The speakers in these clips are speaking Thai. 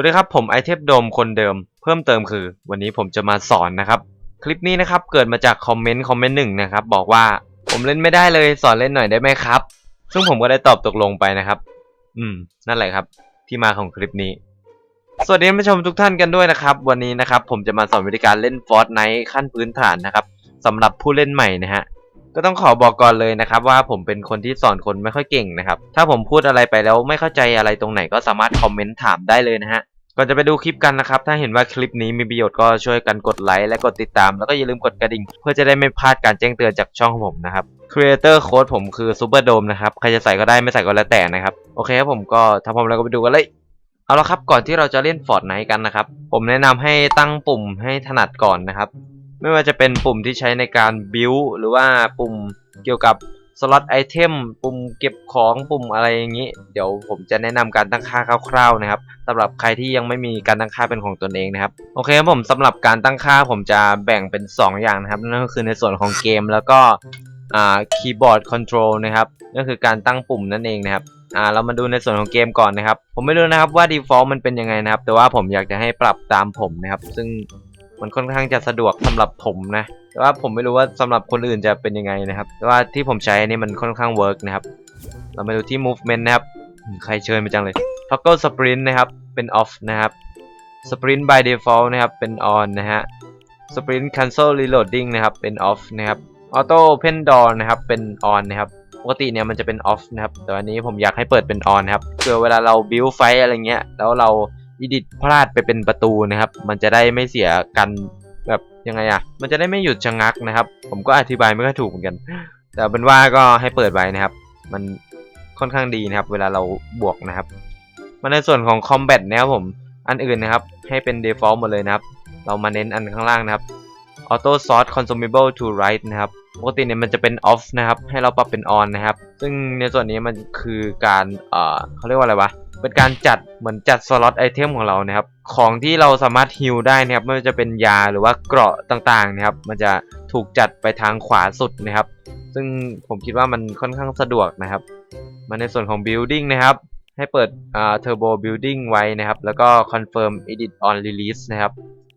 วัสดีครับผมไอเทพโดมคนเดิมเพิ่มเติมคือ วันนี้ผมจะมาสอนนะครับ คลิปนี้นะครับเกิดมาจากคอมเมนต์คอมเมนต์หนึ่งนะครับบอกว่าผมเล่นไม่ได้เลยสอนเล่นหน่อยได้ไหมครับ ซึ่งผมก็ได้ตอบตกลงไปนะครับ อืม นั่นแหละครับ ที่มาของคลิปนี้ สวัสดีท่านผู้ชมทุกท่านกันด้วยนะครับ วันนี้นะครับผมจะมาสอนวิธีการเล่นฟอร์ n ไน e ขั้นพื้นฐานนะครับสำหรับผู้เล่นใหม่นะฮะ ก็ต้องขอบอกก่อนเลยนะครับว่าผมเป็นคนที่สอนคนไม่ค่อยเก่งนะครับถ้าผมพูดอะไรไปแล้วไม่เข้าใจอะไรตรงไหนก็สามารถคอมเมนต์ถามได้เลยนะฮะก่อนจะไปดูคลิปกันนะครับ ถ้าเห็นว่าคลิปนี้มีประโยชน์ก็ช่วยกันกดไลค์และกดติดตาม แล้วก็อย่าลืมกดกระดิ่ง เพื่อจะได้ไม่พลาดการแจ้งเตือนจากช่องของผมนะครับ Creator Code ผมคือ Super Dome นะครับ ใครจะใส่ก็ได้ไม่ใส่ก็แล้วแต่นะครับ โอเคครับผมก็ถ้าพร้อมแล้วก็ไปดูกันเลย เอาละครับก่อนที่เราจะเล่น Fortnite กันนะครับ ผมแนะนำให้ตั้งปุ่มให้ถนัดก่อนนะครับ ไม่ว่าจะเป็นปุ่มที่ใช้ในการ build หรือว่าปุ่มเกี่ยวกับสล็อตไอเทมปุ่มเก็บของปุ่มอะไรอย่างนี้ เดี๋ยวผมจะแนะนำการตั้งค่าคร่าวๆนะครับสำหรับใครที่ยังไม่มีการตั้งค่าเป็นของตนเองนะครับโอเคครับผมสำหรับการตั้งค่าผมจะแบ่งเป็น 2 อย่างนะครับนั่นก็คือในส่วนของเกมแล้วก็คีย์บอร์ดคอนโทรลนะครับนั่นคือการตั้งปุ่มนั่นเองนะครับอ่าเรามาดูในส่วนของเกมก่อนนะครับ ผมไม่รู้นะครับว่า default มันเป็นยังไงนะครับ แต่ว่าผมอยากจะให้ปรับตามผมนะครับ ซึ่ง มันค่อนข้างจะสะดวกสำหรับผมนะ แต่ว่าผมไม่รู้ว่าสำหรับคนอื่นจะเป็นยังไงนะครับ แต่ว่าที่ผมใช้อันนี้มันค่อนข้างเวิร์กนะครับ เรามาดูที่ movement นะครับ ใครเชิญมาจังเลย toggle sprint นะครับ เป็น off นะครับ sprint by default นะครับ เป็น on นะฮะ sprint cancel reloading นะครับ เป็น off นะครับ auto open door นะครับ เป็น on นะครับปกติเนี่ยมันจะเป็น off นะครับ แต่วันนี้ผมอยากให้เปิดเป็น on นะครับเผื่อเวลาเรา build fight อะไรเงี้ย แล้วเรา edit พลาดไปเป็นประตูนะครับ มันจะได้ไม่เสียกันแบบยังไงอะมันจะได้ไม่หยุดชะงักนะครับ ผมก็อธิบายไม่ค่อยถูกเหมือนกัน แต่เป็นว่าก็ให้เปิดไว้นะครับ มันค่อนข้างดีนะครับ เวลาเราบวกนะครับ มาในส่วนของ combat นะครับผมอันอื่นนะครับ ให้เป็น default หมดเลยนะครับ เรามาเน้นอันข้างล่างนะครับ auto sort consumable to right นะครับปกติเนี่ยมันจะเป็น off นะครับ ให้เราปรับเป็น on นะครับ ซึ่งในส่วนนี้มันคือการเอ่อเขาเรียกว่าอะไรวะ เป็นการจัดเหมือนจัดสล็อตไอเทมของเรานะครับ ของที่เราสามารถฮิลได้นะครับไม่ว่าจะเป็นยาหรือว่าเกราะต่างๆนะครับ มันจะถูกจัดไปทางขวาสุดนะครับ ซึ่งผมคิดว่ามันค่อนข้างสะดวกนะครับ มาในส่วนของ building นะครับ ให้เปิดอ่า turbo building ไว้นะครับ แล้วก็ confirm edit on release นะครับ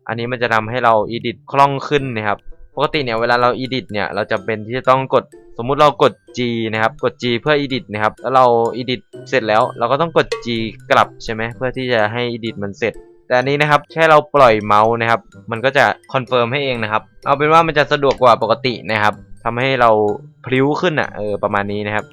อันนี้มันจะทำให้เรา edit คล่องขึ้นนะครับ ปกติเนี่ยเวลาเรา edit เนี่ยเราจำเป็นที่จะต้องกดสมมุติเรากด G นะครับกด G เพื่อ edit นะครับแล้วเรา edit เสร็จแล้ว เราก็ต้องกด G กลับใช่ไหมเพื่อที่จะให้ edit มันเสร็จ แต่อันนี้นะครับแค่เราปล่อยเมาส์นะครับ มันก็จะคอนเฟิร์มให้เองนะครับเอาเป็นว่ามันจะสะดวกกว่าปกตินะครับทำให้เราพลิ้วขึ้นอะเออประมาณนี้นะครับ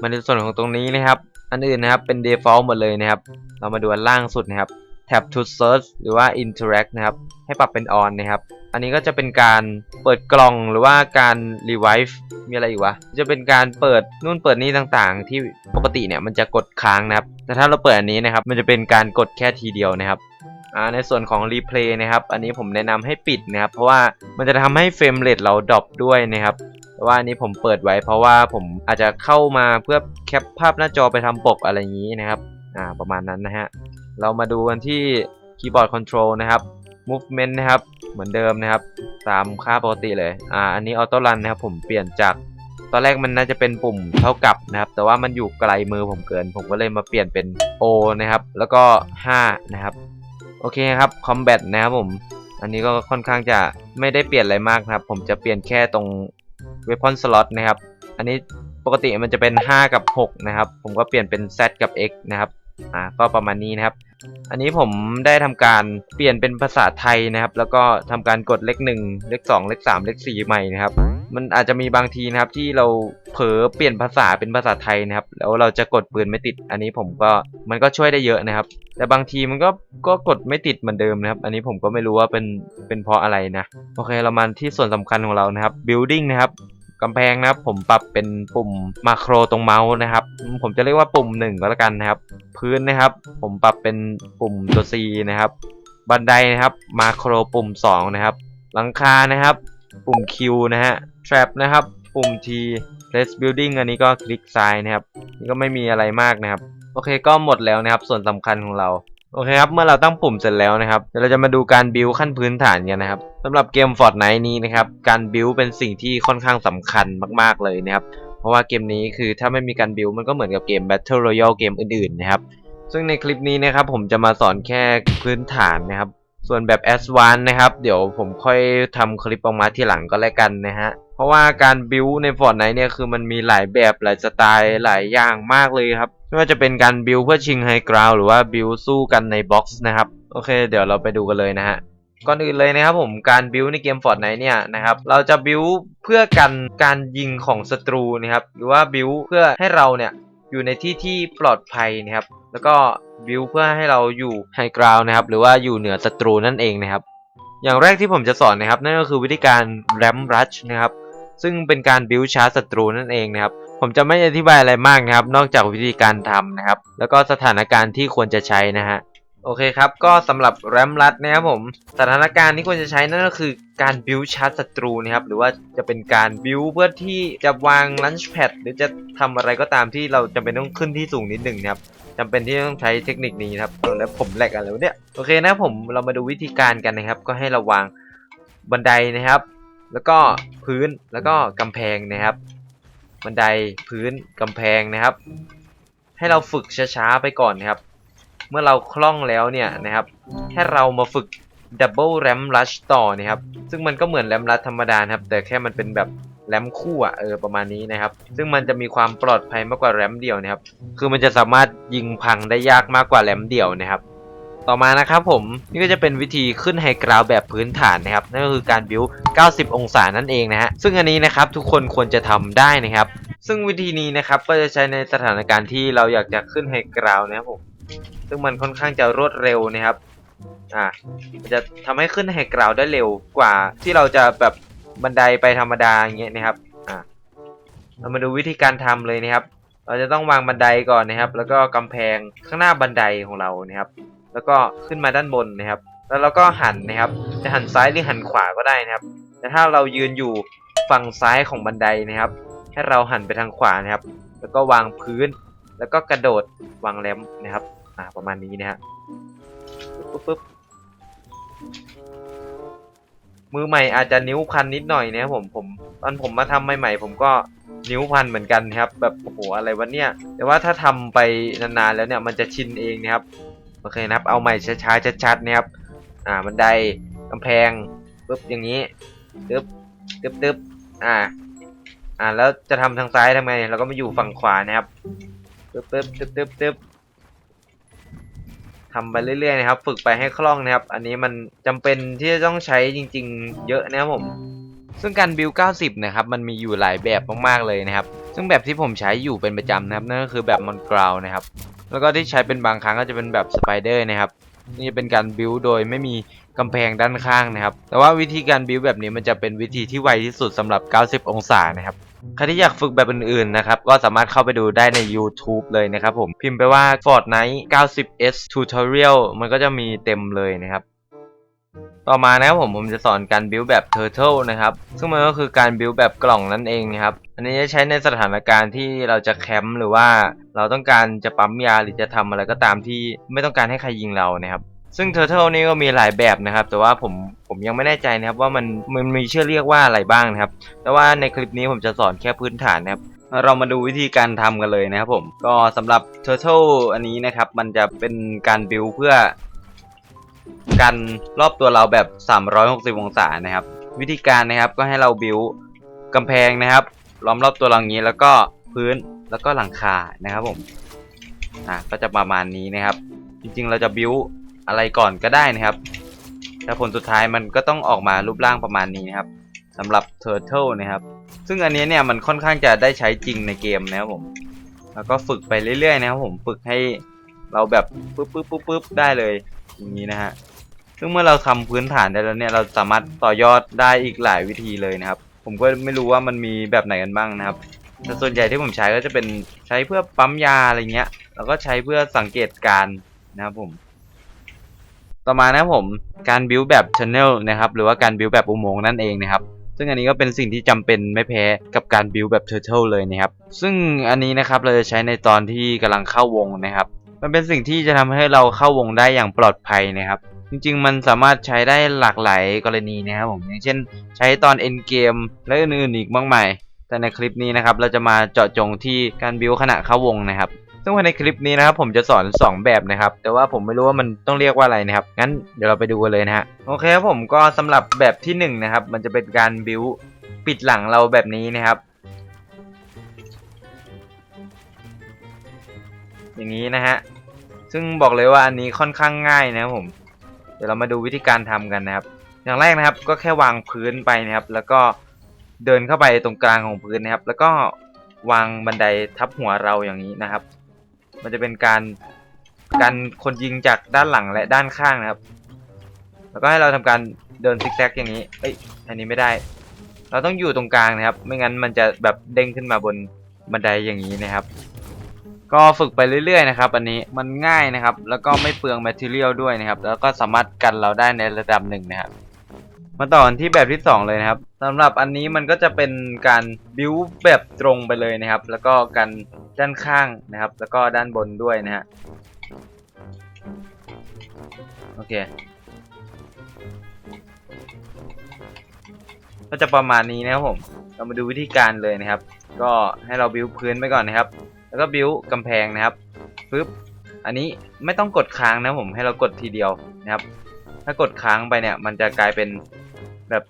มาในส่วนของตรงนี้นะครับ อันอื่นนะครับเป็น default หมดเลยนะครับ เรามาดูอันล่างสุดนะครับ tab to search หรือว่า interact นะครับ ให้ปรับเป็น on นะครับ อันนี้ก็จะเป็นการเปิดกล่องหรือว่าการ revive มีอะไรอีกวะ จะเป็นการเปิดนู่นเปิดนี่ต่างๆ ที่ปกติเนี่ยมันจะกดค้างนะครับ แต่ถ้าเราเปิดอันนี้นะครับ มันจะเป็นการกดแค่ทีเดียวนะครับในส่วนของ replay นะครับ อันนี้ผมแนะนำให้ปิดนะครับ เพราะว่ามันจะทำให้เฟรมเรทเราดรอปด้วยนะครับแต่ว่าอันนี้ผมเปิดไว้ เพราะว่าผมอาจจะเข้ามาเพื่อแคปภาพหน้าจอไปทำปกอะไรอย่างนี้นะครับ อ่า ประมาณนั้นนะฮะ เรามาดูกันที่คีย์บอร์ดคอนโทรลนะครับ movement นะครับ เหมือนเดิมนะครับ ตามค่าปกติเลย อ่า อันนี้ออโต้รันนะครับ ผมเปลี่ยนจาก ตอนแรกมันน่าจะเป็นปุ่มเท่ากับนะครับ แต่ว่ามันอยู่ไกลมือผมเกิน ผมก็เลยมาเปลี่ยนเป็น O นะครับ แล้วก็ 5 นะครับ โอเคครับ combat นะครับผม อันนี้ก็ค่อนข้างจะไม่ได้เปลี่ยนอะไรมากนะครับ ผมจะเปลี่ยนแค่ตรง weapon slot นะครับ อันนี้ปกติมันจะเป็น 5 กับ 6 นะครับ ผมก็เปลี่ยนเป็น Z กับ X นะครับ อ่าก็ประมาณนี้นะครับ อันนี้ผมได้ทำการเปลี่ยนเป็นภาษาไทยนะครับ แล้วก็ทำการกดเลข1เลข2เลข3เลข4ใหม่นะครับ มันอาจจะมีบางทีนะครับที่เราเผลอเปลี่ยนภาษาเป็นภาษาไทยนะครับ แล้วเราจะกดปืนไม่ติด อันนี้ผมก็มันก็ช่วยได้เยอะนะครับ แต่บางทีมันก็ก็กดไม่ติดเหมือนเดิมนะครับ อันนี้ผมก็ไม่รู้ว่าเป็นเป็นเพราะอะไรนะ โอเคเรามาที่ส่วนสำคัญของเรานะครับ building นะครับ กำแพงนะครับ ผมปรับเป็นปุ่มมาโครตรงเมาส์นะครับ ผมจะเรียกว่าปุ่มหนึ่งก็แล้วกันนะครับ พื้นนะครับ ผมปรับเป็นปุ่มตัว C นะครับ บันไดนะครับ มาโครปุ่ม 2 นะครับ หลังคานะครับ ปุ่ม Q นะฮะ trap นะครับ ปุ่ม T place building อันนี้ก็คลิกซ้ายนะครับ นี่ก็ไม่มีอะไรมากนะครับ โอเคก็หมดแล้วนะครับ ส่วนสำคัญของเรา โอเคครับ เมื่อเราตั้งปุ่มเสร็จแล้วนะครับเดี๋ยวเราจะมาดูการบิวขั้นพื้นฐานกันนะครับสำหรับเกม Fortnite นี้นะครับ การบิวเป็นสิ่งที่ค่อนข้างสำคัญมาก ๆ เลยนะครับ เพราะว่าเกมนี้คือถ้าไม่มีการบิวมันก็เหมือนกับเกม Battle Royale เกมอื่น ๆ นะครับ ซึ่งในคลิปนี้นะครับผมจะมาสอนแค่พื้นฐานนะครับ ส่วนแบบ a d v a n c e นะครับ เดี๋ยวผมค่อยทำคลิปออกมาที่หลังก็แล้วกันนะฮะ เพราะว่าการบิวใน Fortnite เนี่ยคือมันมีหลายแบบหลายสไตล์หลายอย่างมากเลยครับ ไม่ว่าจะเป็นการบิวเพื่อชิงไฮกราวหรือว่าบิวสู้กันในบ็อกซ์นะครับ โอเค เดี๋ยวเราไปดูกันเลยนะฮะก่อนอื่นเลยนะครับผมการบิวในเกม Fortnite เนี่ยนะครับเราจะบิวเพื่อกันการยิงของศัตรูนะครับหรือว่าบิวเพื่อให้เราเนี่ยอยู่ในที่ที่ปลอดภัยนะครับ แล้วก็ บิวเพื่อให้เราอยู่ไฮกราวนะครับ หรือว่าอยู่เหนือศัตรูนั่นเองนะครับ อย่างแรกที่ผมจะสอนนะครับ นั่นก็คือวิธีการแรมรัชนะครับ ซึ่งเป็นการบิวชาร์จศัตรูนั่นเองนะครับ ผมจะไม่อธิบายอะไรมากนะครับ นอกจากวิธีการทำนะครับ แล้วก็สถานการณ์ที่ควรจะใช้นะฮะโอเคครับ ก็สำหรับแรมรัดนะครับผม สถานการณ์ที่ควรจะใช้นั่นก็คือการบิวชาร์จศัตรูนะครับ หรือว่าจะเป็นการบิวเพื่อที่จะวางลันช์แพดหรือจะทำอะไรก็ตามที่เราจำเป็นต้องขึ้นที่สูงนิดหนึ่งนะครับ จำเป็นที่ต้องใช้เทคนิคนี้ครับแล้วผมแหลกอะไรวะเนี่ยโอเคนะผมเรามาดูวิธีการกันนะครับ ก็ให้เราวางบันไดนะครับ แล้วก็พื้นแล้วก็กำแพงนะครับ บันไดพื้นกำแพงนะครับ ให้เราฝึกช้าๆไปก่อนนะครับ เมื่อเราคล่องแล้วเนี่ยนะครับ ให้เรามาฝึกดับเบิลแรมลัชต่อนะครับ ซึ่งมันก็เหมือนแรมลัชธรรมดานะครับ แต่แค่มันเป็นแบบ แรมคู่อะเออประมาณนี้นะครับ ซึ่งมันจะมีความปลอดภัยมากกว่าแรมเดี่ยวนะครับ คือมันจะสามารถยิงพังได้ยากมากกว่าแรมเดี่ยวนะครับ ต่อมานะครับผมนี่ก็จะเป็นวิธีขึ้นไฮกราวแบบพื้นฐานนะครับนั่นก็คือการบิว90 องศานั่นเองนะฮะซึ่งอันนี้นะครับทุกคนควรจะทำได้นะครับ ซึ่งวิธีนี้นะครับก็จะใช้ในสถานการณ์ที่เราอยากจะขึ้นไฮกราวนะครับผมซึ่งมันค่อนข้างจะรวดเร็วนะครับอ่าจะทำให้ขึ้นไฮกราวได้เร็วกว่าที่เราจะแบบ บันไดไปธรรมดาอย่างเงี้ยนะครับอ่าเรามาดูวิธีการทำเลยนะครับ เราจะต้องวางบันไดก่อนนะครับ แล้วก็กำแพงข้างหน้าบันไดของเรานะครับ แล้วก็ขึ้นมาด้านบนนะครับ แล้วเราก็หันนะครับ จะหันซ้ายหรือหันขวาก็ได้นะครับ แต่ถ้าเรายืนอยู่ฝั่งซ้ายของบันไดนะครับ ให้เราหันไปทางขวานะครับ แล้วก็วางพื้น แล้วก็กระโดดวางแรมนะครับ อ่าประมาณนี้นะฮะปึ๊บปึ๊บ มือใหม่อาจจะนิ้วพันนิดหน่อยนะครับผมผมตอนผมมาทำใหม่ๆผมก็นิ้วพันเหมือนกันครับ แบบโอ้โหอะไรวะเนี่ย แต่ว่าถ้าทำไปนานๆแล้วเนี่ยมันจะชินเองนะครับโอเคนะครับ เอาใหม่ช้าๆชัดๆนะครับ อ่าบันไดกำแพงปึ๊บอย่างนี้ตึ๊บตึ๊บตึ๊บอ่า อ่าแล้วจะทำทางซ้ายทำไงเราก็มาอยู่ฝั่งขวานะครับตึ๊บตึ๊บตึ๊บตึ๊บตึ๊บ ทำไปเรื่อยๆนะครับ ฝึกไปให้คล่องนะครับ อันนี้มันจำเป็นที่จะต้องใช้จริง ๆ เยอะนะครับผม ซึ่งการบิล90 นะครับ มันมีอยู่หลายแบบมากๆเลยนะครับ ซึ่งแบบที่ผมใช้อยู่เป็นประจำนะครับ นั่นก็คือแบบมอนกราวนะครับ แล้วก็ที่ใช้เป็นบางครั้งก็จะเป็นแบบสไปเดอร์นะครับ นี่เป็นการบิวโดยไม่มีกำแพงด้านข้างนะครับ แต่ว่าวิธีการบิวแบบนี้มันจะเป็นวิธีที่ไวที่สุดสำหรับ 90 องศานะครับ ใครที่อยากฝึกแบบอื่นๆนะครับ ก็สามารถเข้าไปดูได้ใน YouTube เลยนะครับผม พิมพ์ไปว่า Fortnite 90s Tutorial มันก็จะมีเต็มเลยนะครับ ต่อมานะครับผมผมจะสอนการบิวแบบ Turtle นะครับ ซึ่งมันก็คือการบิวแบบกล่องนั่นเองนะครับ อันนี้จะใช้ในสถานการณ์ที่เราจะแคมป์หรือว่าเราต้องการจะปั๊มยาหรือจะทำอะไรก็ตามที่ไม่ต้องการให้ใครยิงเรานะครับ ซึ่ง Turtle นี่ก็มีหลายแบบนะครับ แต่ว่าผมผมยังไม่แน่ใจนะครับว่ามันมันมีชื่อเรียกว่าอะไรบ้างนะครับ แต่ว่าในคลิปนี้ผมจะสอนแค่พื้นฐานนะครับ เรามาดูวิธีการทำกันเลยนะครับผมก็สำหรับ Turtle อันนี้นะครับ มันจะเป็นการบิวเพื่อกันรอบตัวเราแบบ 360 องศานะครับ วิธีการนะครับก็ให้เราบิวกำแพงนะครับ ล้อมรอบตัวเราอย่างนี้ แล้วก็พื้นแล้วก็หลังคานะครับผมอะก็จะประมาณนี้นะครับ จริงๆเราจะบิว อะไรก่อนก็ได้นะครับแต่ผลสุดท้ายมันก็ต้องออกมารูปร่างประมาณนี้นะครับสำหรับ Turtle นะครับ ซึ่งอันนี้เนี่ยมันค่อนข้างจะได้ใช้จริงในเกมนะครับผม แล้วก็ฝึกไปเรื่อยๆนะครับผมฝึกให้เราแบบปึ๊บปึ๊บปึ๊บปึ๊บได้เลยอย่างนี้นะฮะซึ่งเมื่อเราทำพื้นฐานได้แล้วเนี่ยเราสามารถต่อยอดได้อีกหลายวิธีเลยนะครับ ผมก็ไม่รู้ว่ามันมีแบบไหนกันบ้างนะครับแต่ส่วนใหญ่ที่ผมใช้ก็จะเป็นใช้เพื่อปั๊มยาอะไรเงี้ย แล้วก็ใช้เพื่อสังเกตการนะครับผม ต่อมานะผมการบิวแบบ channel นะครับหรือว่าการบิวแบบอุโมงค์นั่นเองนะครับซึ่งอันนี้ก็เป็นสิ่งที่จำเป็นไม่แพ้กับการบิวแบบ turtle เลยนะครับซึ่งอันนี้นะครับเราจะใช้ในตอนที่กำลังเข้าวงนะครับ มันเป็นสิ่งที่จะทำให้เราเข้าวงได้อย่างปลอดภัยนะครับจริงๆ มันสามารถใช้ได้หลากหลายกรณีนะครับผมอย่างเช่น ใช้ตอน end game และอื่นๆอีกมากมาย แต่ในคลิปนี้นะครับเราจะมาเจาะจงที่การบิวขณะเข้าวงนะครับ ซึ่งภายในคลิปนี้นะครับผมจะสอน 2 แบบนะครับ แต่ว่าผมไม่รู้ว่ามันต้องเรียกว่าอะไรนะครับ งั้นเดี๋ยวเราไปดูกันเลยนะฮะ โอเคครับผมก็สำหรับแบบที่1นงนะครับ มันจะเป็นการบิวปิดหลังเราแบบนี้นะครับ อย่างนี้นะฮะ ซึ่งบอกเลยว่าอันนี้ค่อนข้างง่ายนะครับผม เดี๋ยวเรามาดูวิธีการทำกันนะครับ อย่างแรกนะครับ ก็แค่วางพื้นไปนะครับ แล้วก็เดินเข้าไปตรงกลางของพื้นนะครับ แล้วก็วางบันไดทับหัวเราอย่างนี้นะครับ มันจะเป็นการการคนยิงจากด้านหลังและด้านข้างนะครับ แล้วก็ให้เราทำการเดินซิกแซกอย่างนี้ เอ้ย อันนี้ไม่ได้ เราต้องอยู่ตรงกลางนะครับ ไม่งั้นมันจะแบบเด้งขึ้นมาบนบันไดอย่างนี้นะครับ ก็ฝึกไปเรื่อยๆนะครับ อันนี้มันง่ายนะครับ แล้วก็ไม่เปลืองแมทเทียลด้วยนะครับ แล้วก็สามารถกันเราได้ในระดับหนึ่งนะครับ มาต่อกันที่แบบที่ 2 เลยนะครับสำหรับอันนี้มันก็จะเป็นการบิวแบบตรงไปเลยนะครับ แล้วก็กันด้านข้างนะครับ แล้วก็ด้านบนด้วยนะฮะโอเคก็จะประมาณนี้นะครับผม เรามาดูวิธีการเลยนะครับ ก็ให้เราบิวพื้นไปก่อนนะครับ แล้วก็บิวกำแพงนะครับปึ๊บอันนี้ไม่ต้องกดค้างนะผมให้เรากดทีเดียวนะครับ ถ้ากดค้างไปเนี่ย มันจะกลายเป็น แบบ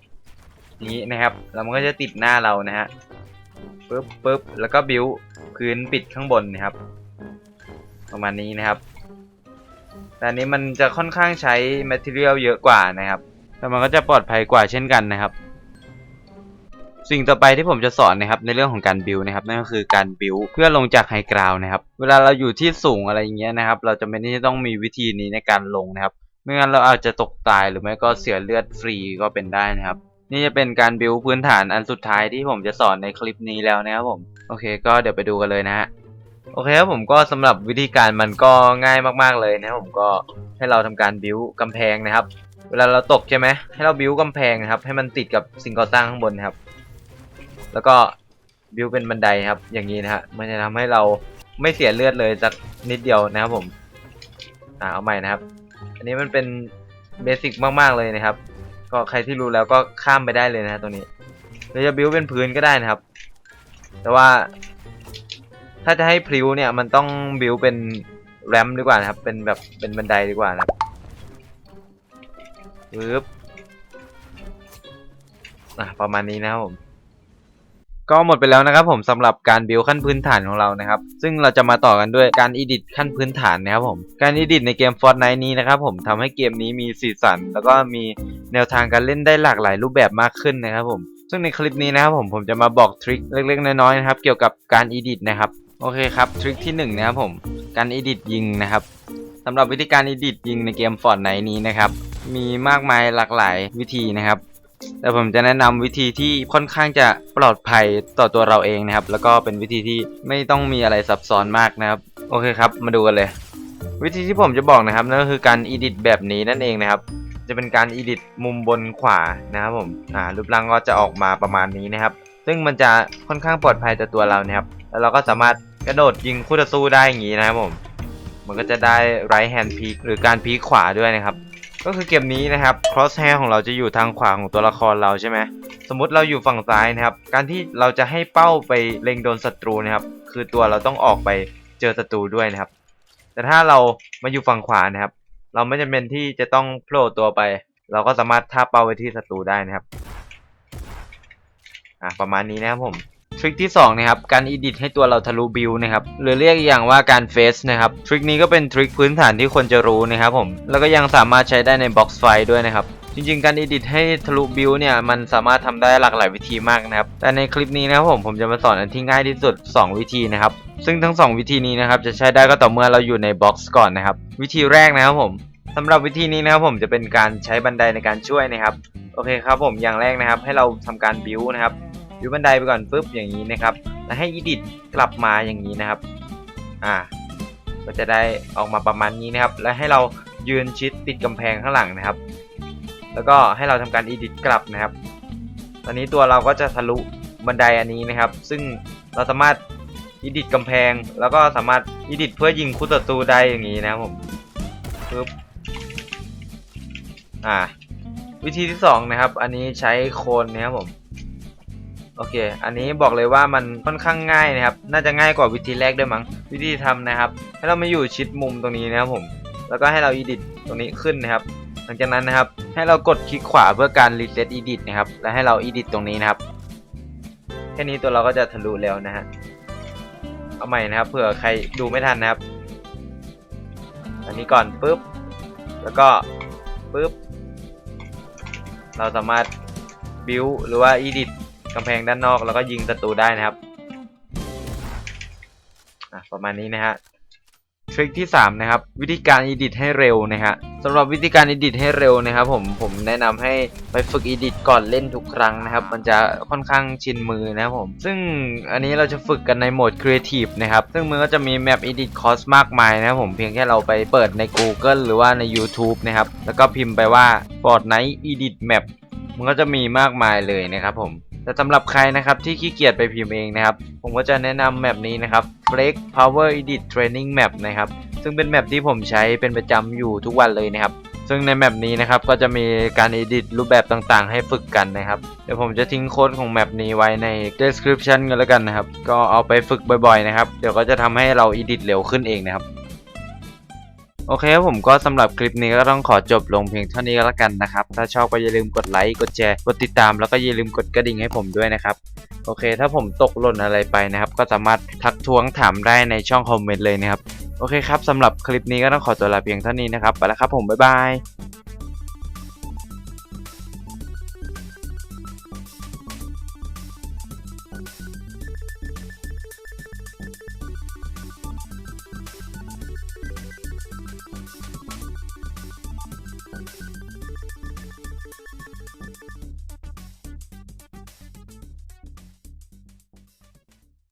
นี้นะครับ แล้วมันก็จะติดหน้าเรานะฮะปึ๊บปึ๊บแล้วก็บิวพื้นปิดข้างบนนะครับ ประมาณนี้นะครับแต่นนี้มันจะค่อนข้างใช้ material เยอะกว่านะครับแต่มันก็จะปลอดภัยกว่าเช่นกันนะครับ สิ่งต่อไปที่ผมจะสอนนะครับในเรื่องของการบิวนะครับนั่นก็คือการบิวเพื่อลงจากไฮกราวนะครับ เวลาเราอยู่ที่สูงอะไรอย่างเงี้ยนะครับ เราจะไม่ได้ต้องมีวิธีนี้ในการลงนะครับ ไม่งั้นเราอาจจะตกตายหรือไม่ก็เสียเลือดฟรีก็เป็นได้นะครับ นี่จะเป็นการบิวพื้นฐานอันสุดท้ายที่ผมจะสอนในคลิปนี้แล้วนะครับผม โอเค ก็เดี๋ยวไปดูกันเลยนะฮะโอเคครับผมก็สำหรับวิธีการมันก็ง่ายมากๆเลยนะครับผมก็ให้เราทำการบิวกำแพงนะครับ เวลาเราตกใช่ไหมให้เราบิวกำแพงนะครับ ให้มันติดกับสิ่งก่อสร้างข้างบนนะครับ แล้วก็บิวเป็นบันไดครับ อย่างนี้นะฮะมันจะทำให้เราไม่เสียเลือดเลยสักนิดเดียวนะครับผมอ่าเอาใหม่นะครับ อันนี้มันเป็นเบสิกมากๆเลยนะครับ ก็ใครที่รู้แล้วก็ข้ามไปได้เลยนะตรงนี้เราจะบิวเป็นพื้นก็ได้นะครับ แต่ว่า ถ้าจะให้พริ้วเนี่ยมันต้องบิวเป็นแรมดีกว่านะครับ เป็นแบบเป็นบันไดดีกว่านะครับปึ๊บอะประมาณนี้นะครับผม ก็หมดไปแล้วนะครับผมสำหรับการบิวขั้นพื้นฐานของเรานะครับ ซึ่งเราจะมาต่อกันด้วยการ edit ขั้นพื้นฐานนะครับผม การ edit ในเกม Fortnite นี้นะครับผมทำให้เกมนี้มีสีสัน แล้วก็มีแนวทางการเล่นได้หลากหลายรูปแบบมากขึ้นนะครับผม ซึ่งในคลิปนี้นะครับผมผมจะมาบอกทริคเล็กๆน้อยๆนะครับเกี่ยวกับการ edit นะครับโอเคครับทริคที่หนึ่งนะครับผมการ edit ยิงนะครับสำหรับวิธีการ edit ยิงในเกม Fortnite นี้นะครับมีมากมายหลากหลายวิธีนะครับ แต่ผมจะแนะนำวิธีที่ค่อนข้างจะปลอดภัยต่อตัวเราเองนะครับ แล้วก็เป็นวิธีที่ไม่ต้องมีอะไรซับซ้อนมากนะครับ โอเคครับ มาดูกันเลย วิธีที่ผมจะบอกนะครับนั่นก็คือการ edit แบบนี้นั่นเองนะครับ จะเป็นการ edit มุมบนขวานะครับผมอ่ารูปร่างก็จะออกมาประมาณนี้นะครับ ซึ่งมันจะค่อนข้างปลอดภัยต่อตัวเรานะครับ แล้วเราก็สามารถกระโดดยิงคู่ต่อสู้ได้อย่างนี้นะครับผม มันก็จะได้ right hand peek หรือการพีคขวาด้วยนะครับ ก็คือเกมนี้นะครับ crosshair ของเราจะอยู่ทางขวาของตัวละครเราใช่ไหมสมมติเราอยู่ฝั่งซ้ายนะครับ การที่เราจะให้เป้าไปเล็งโดนศัตรูนะครับ คือตัวเราต้องออกไปเจอศัตรูด้วยนะครับ แต่ถ้าเรามาอยู่ฝั่งขวานะครับ เราไม่จำเป็นที่จะต้องโผล่ตัวไป เราก็สามารถท่าเป้าไว้ที่ศัตรูได้นะครับ อะประมาณนี้นะครับผม ทริคที่2นะครับการ edit ให้ตัวเราทะลุบิลนะครับหรือเรียกอีกอย่างว่าการเฟสนะครับทริคนี้ก็เป็นทริคพื้นฐานที่ควรจะรู้นะครับผมแล้วก็ยังสามารถใช้ได้ในบ็อกซ์ไฟด้วยนะครับจริงๆ การ edit ให้ทะลุบิลเนี่ยมันสามารถทำได้หลากหลายวิธีมากนะครับแต่ในคลิปนี้นะครับผมผมจะมาสอนอันที่ง่ายที่สุด 2 วิธีนะครับซึ่งทั้ง 2 วิธีนี้นะครับจะใช้ได้ก็ต่อเมื่อเราอยู่ในบ็อกซ์ก่อนนะครับวิธีแรกนะครับผมสำหรับวิธีนี้นะครับผมจะเป็นการใช้บันไดในการช่วยนะครับโอเคครับผมอย่างแรกนะครับให้เราทำการบิวนะครับ บิวบันไดไปก่อนปุ๊บอย่างนี้นะครับ แล้วให้ edit กลับมาอย่างนี้นะครับ อ่า ก็จะได้ออกมาประมาณนี้นะครับ และให้เรายืนชิดติดกำแพงข้างหลังนะครับ แล้วก็ให้เราทำการ edit กลับนะครับ ตอนนี้ตัวเราก็จะทะลุบันไดอันนี้นะครับ ซึ่งเราสามารถ edit กำแพง แล้วก็สามารถ edit เพื่อยิงคู่ศัตรูได้อย่างนี้นะครับผมปึ๊บอ่า วิธีที่สองนะครับ อันนี้ใช้โคนนะครับผม โอเค อันนี้บอกเลยว่ามันค่อนข้างง่ายนะครับ น่าจะง่ายกว่าวิธีแรกด้วยมั้ง วิธีทำนะครับ ให้เรามาอยู่ชิดมุมตรงนี้นะครับผม แล้วก็ให้เรา edit ตรงนี้ขึ้นนะครับ หลังจากนั้นนะครับ ให้เรากดคลิกขวาเพื่อการ reset edit นะครับ และให้เรา edit ตรงนี้นะครับ แค่นี้ตัวเราก็จะทะลุแล้วนะฮะ เอาใหม่นะครับ เผื่อใครดูไม่ทันนะครับ อันนี้ก่อนปุ๊บ แล้วก็ปุ๊บ เราสามารถ build หรือว่า edit กำแพงด้านนอกแล้วก็ยิงศัตรูได้นะครับอะประมาณนี้นะฮะทริคที่ 3 นะครับ วิธีการ edit ให้เร็วนะฮะสำหรับวิธีการ edit ให้เร็วนะครับผมผมแนะนำให้ไปฝึก edit ก่อนเล่นทุกครั้งนะครับ มันจะค่อนข้างชินมือนะครับผม ซึ่งอันนี้เราจะฝึกกันในโหมด creative นะครับ ซึ่งมันก็จะมี map edit course มากมายนะครับผมเพียงแค่เราไปเปิดใน Google หรือว่าใน YouTube นะครับ แล้วก็พิมพ์ไปว่า Fortnite edit map มันก็จะมีมากมายเลยนะครับผม แต่สำหรับใครนะครับที่ขี้เกียจไปพิมพ์เองนะครับ ผมก็จะแนะนำแมปนี้นะครับ Flex Power Edit Training Map นะครับ ซึ่งเป็นแมปที่ผมใช้เป็นประจำอยู่ทุกวันเลยนะครับ ซึ่งในแมปนี้นะครับก็จะมีการ edit รูปแบบต่างๆ ให้ฝึกกันนะครับ เดี๋ยวผมจะทิ้งโค้ดของแมปนี้ไว้ใน description กันแล้วกันนะครับ ก็เอาไปฝึกบ่อยๆนะครับ เดี๋ยวก็จะทำให้เรา edit เร็วขึ้นเองนะครับ โอเคครับผมก็สำหรับคลิปนี้ก็ต้องขอจบลงเพียงเท่านี้ก็แล้วกันนะครับ ถ้าชอบก็อย่าลืมกดไลค์ กดแชร์ กดติดตาม แล้วก็อย่าลืมกดกระดิ่งให้ผมด้วยนะครับ โอเค ถ้าผมตกหล่นอะไรไปนะครับ ก็สามารถทักท้วงถามได้ในช่องคอมเมนต์เลยนะครับ โอเคครับสำหรับคลิปนี้ก็ต้องขอตัวลาเพียงเท่านี้นะครับ ไปแล้วครับผม บ๊ายบาย